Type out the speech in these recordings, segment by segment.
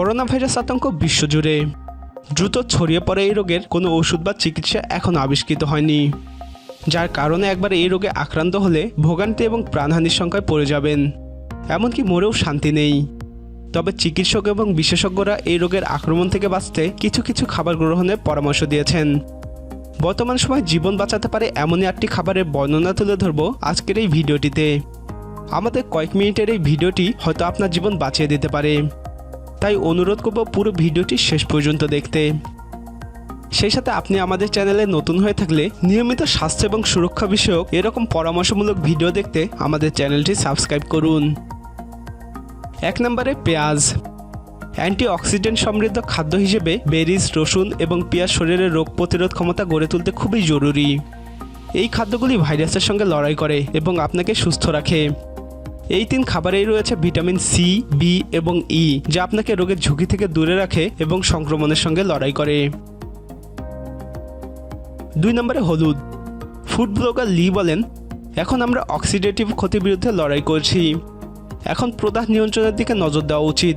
Corona virus আতঙ্ক বিশ্বজুড়ে। দ্রুত ছড়িয়ে পড়ে এই রোগের কোনো ওষুধ বা চিকিৎসা এখনও আবিষ্কৃত হয়নি। যার কারণে একবার এই রোগে আক্রান্ত হলে ভোগান্তি এবং প্রাণহানির সংখ্যায় পড়ে যাবেন। এমনকি মরেও শান্তি নেই। তবে চিকিৎসক এবং বিশেষজ্ঞরা এই রোগের আক্রমণ থেকে বাঁচতে কিছু কিছু খাবার গ্রহণের পরামর্শ দিয়েছেন। বর্তমান সময় জীবন বাঁচাতে পারে এমনই একটি খাবারের বর্ণনা তুলে ধরবো আজকের এই ভিডিওটিতে। আমাদের কয়েক মিনিটের এই ভিডিওটি হয়তো আপনার জীবন বাঁচিয়ে দিতে পারে। তাই অনুরোধ করব পুরো ভিডিওটি শেষ পর্যন্ত দেখতে। সেই সাথে আপনি আমাদের চ্যানেলে নতুন হয়ে থাকলে নিয়মিত স্বাস্থ্য এবং সুরক্ষা বিষয়ক এরকম পরামর্শমূলক ভিডিও দেখতে আমাদের চ্যানেলটি সাবস্ক্রাইব করুন। এক নম্বরে পেঁয়াজ। অ্যান্টিঅক্সিডেন্ট সমৃদ্ধ খাদ্য হিসেবে বেরিজ, রসুন এবং পেঁয়াজ শরীরের রোগ প্রতিরোধ ক্ষমতা গড়ে তুলতে খুবই জরুরি। এই খাদ্যগুলি ভাইরাসের সঙ্গে লড়াই করে এবং আপনাকে সুস্থ রাখে। এই তিন খাবারেই রয়েছে ভিটামিন সি বি এবং ই যা আপনাকে রোগের ঝুঁকি থেকে দূরে রাখে এবং সংক্রমণের সঙ্গে লড়াই করে। দুই নম্বরে হলুদ। ফুড ব্লগার লি বলেন, এখন আমরা অক্সিডেটিভ ক্ষতির বিরুদ্ধে লড়াই করছি। এখন প্রদাহ নিয়ন্ত্রণের দিকে নজর দেওয়া উচিত।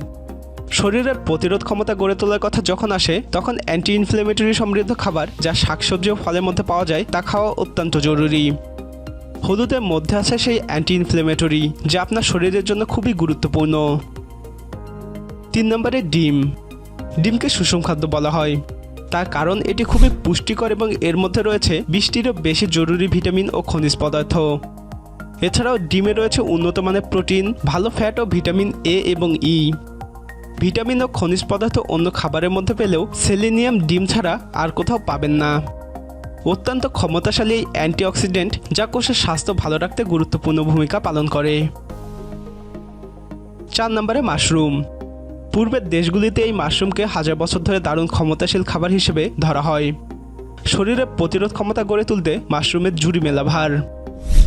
শরীরের প্রতিরোধ ক্ষমতা গড়ে তোলার কথা যখন আসে, তখন অ্যান্টি ইনফ্লেমেটরি সমৃদ্ধ খাবার, যা শাকসবজি ও ফলের মধ্যে পাওয়া যায়, তা খাওয়া অত্যন্ত জরুরি। হলুদের মধ্যে আছে সেই অ্যান্টি ইনফ্লেমেটরি যা আপনার শরীরের জন্য খুবই গুরুত্বপূর্ণ। তিন নম্বরে ডিম। ডিমকে সুষম খাদ্য বলা হয়। তার কারণ এটি খুবই পুষ্টিকর এবং এর মধ্যে রয়েছে বিশটিরও বেশি জরুরি ভিটামিন ও খনিজ পদার্থ। এছাড়াও ডিমে রয়েছে উন্নত মানের প্রোটিন, ভালো ফ্যাট ও ভিটামিন এ এবং ই। ভিটামিন ও খনিজ পদার্থ অন্য খাবারের মধ্যে পেলেও সেলেনিয়াম ডিম ছাড়া আর কোথাও পাবেন না। অত্যন্ত ক্ষমতাশালী অ্যান্টিঅক্সিডেন্ট যা কোষের স্বাস্থ্য ভালো রাখতে গুরুত্বপূর্ণ ভূমিকা পালন করে। চার নম্বরে মাশরুম। পূর্বের দেশগুলিতে এই মাশরুমকে হাজার বছর ধরে দারুণ ক্ষমতাশীল খাবার হিসেবে ধরা হয়। শরীরে প্রতিরোধ ক্ষমতা গড়ে তুলতে মাশরুমের জুড়ি মেলা ভার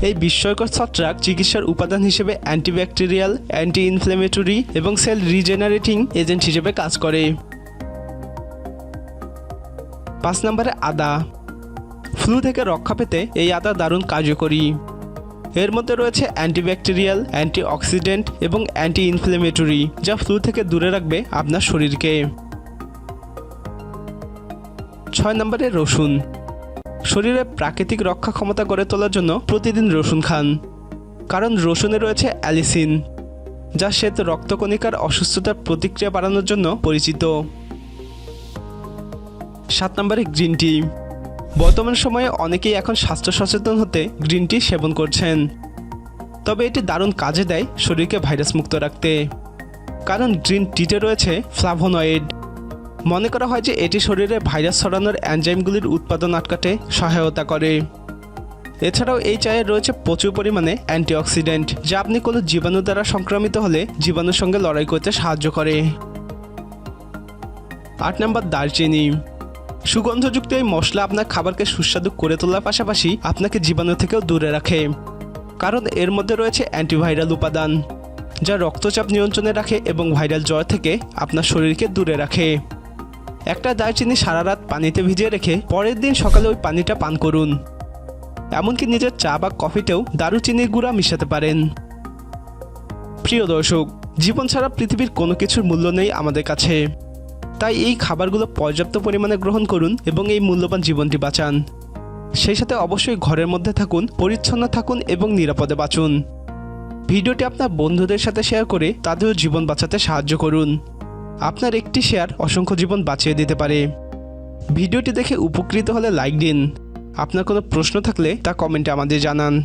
এই বিস্ময়কর ছত্রাক চিকিৎসার উপাদান হিসেবে অ্যান্টিব্যাকটেরিয়াল অ্যান্টি ইনফ্লেমেটরি এবং সেল রিজেনারেটিং এজেন্ট হিসেবে কাজ করে। পাঁচ নম্বরে আদা। ফ্লু থেকে রক্ষা পেতে এই আদা দারুণ কার্যকরী। এর মধ্যে রয়েছে অ্যান্টিব্যাকটেরিয়াল, অ্যান্টিঅক্সিডেন্ট এবং অ্যান্টি ইনফ্লেমেটরি যা ফ্লু থেকে দূরে রাখবে আপনার শরীরকে। ছয় নম্বরে রসুন। শরীরে প্রাকৃতিক রক্ষা ক্ষমতা গড়ে তোলার জন্য প্রতিদিন রসুন খান। কারণ রসুনে রয়েছে অ্যালিসিন, যা শ্বেত রক্তকণিকার অসুস্থতার প্রতিক্রিয়া বাড়ানোর জন্য পরিচিত। সাত নম্বরে গ্রিন টি। বর্তমান সময়ে অনেকেই এখন স্বাস্থ্য সচেতন হতে গ্রিন টি সেবন করছেন। তবে এটি দারুণ কাজে দেয় শরীরকে ভাইরাস মুক্ত রাখতে। কারণ গ্রিন টিতে রয়েছে ফ্লাভোনয়েড। মনে করা হয় যে এটি শরীরে ভাইরাস ছড়ানোর অ্যানজাইমগুলির উৎপাদন আটকাতে সহায়তা করে। এছাড়াও এই চায়ে রয়েছে প্রচুর পরিমাণে অ্যান্টিঅক্সিডেন্ট, যা আপনি কোনো জীবাণু দ্বারা সংক্রমিত হলে জীবাণুর সঙ্গে লড়াই করতে সাহায্য করে। আট নম্বর দারচিনি। সুগন্ধযুক্ত এই মশলা আপনার খাবারকে সুস্বাদু করে তোলার পাশাপাশি আপনাকে জীবাণু থেকেও দূরে রাখে। কারণ এর মধ্যে রয়েছে অ্যান্টিভাইরাল উপাদান, যা রক্তচাপ নিয়ন্ত্রণে রাখে এবং ভাইরাল জ্বর থেকে আপনার শরীরকে দূরে রাখে। একটা দারচিনি সারা রাত পানিতে ভিজিয়ে রেখে পরের দিন সকালে ওই পানিটা পান করুন। এমনকি নিজের চা বা কফিতেও দারুচিনির গুঁড়া মিশাতে পারেন। প্রিয় দর্শক, জীবন ছাড়া পৃথিবীর কোনো কিছুর মূল্য নেই আমাদের কাছে। তাই এই খাবারগুলো পর্যাপ্ত পরিমাণে গ্রহণ করুন এবং এই মূল্যবান জীবনটি বাঁচান। সেই সাথে অবশ্যই ঘরের মধ্যে থাকুন, পরিচ্ছন্ন থাকুন এবং নিরাপদে বাঁচুন। ভিডিওটি আপনার বন্ধুদের সাথে শেয়ার করে তাদেরও জীবন বাঁচাতে সাহায্য করুন। আপনার একটি শেয়ার অসংখ্য জীবন বাঁচিয়ে দিতে পারে। ভিডিওটি দেখে উপকৃত হলে লাইক দিন। আপনার কোনো প্রশ্ন থাকলে তা কমেন্টে আমাদের জানান।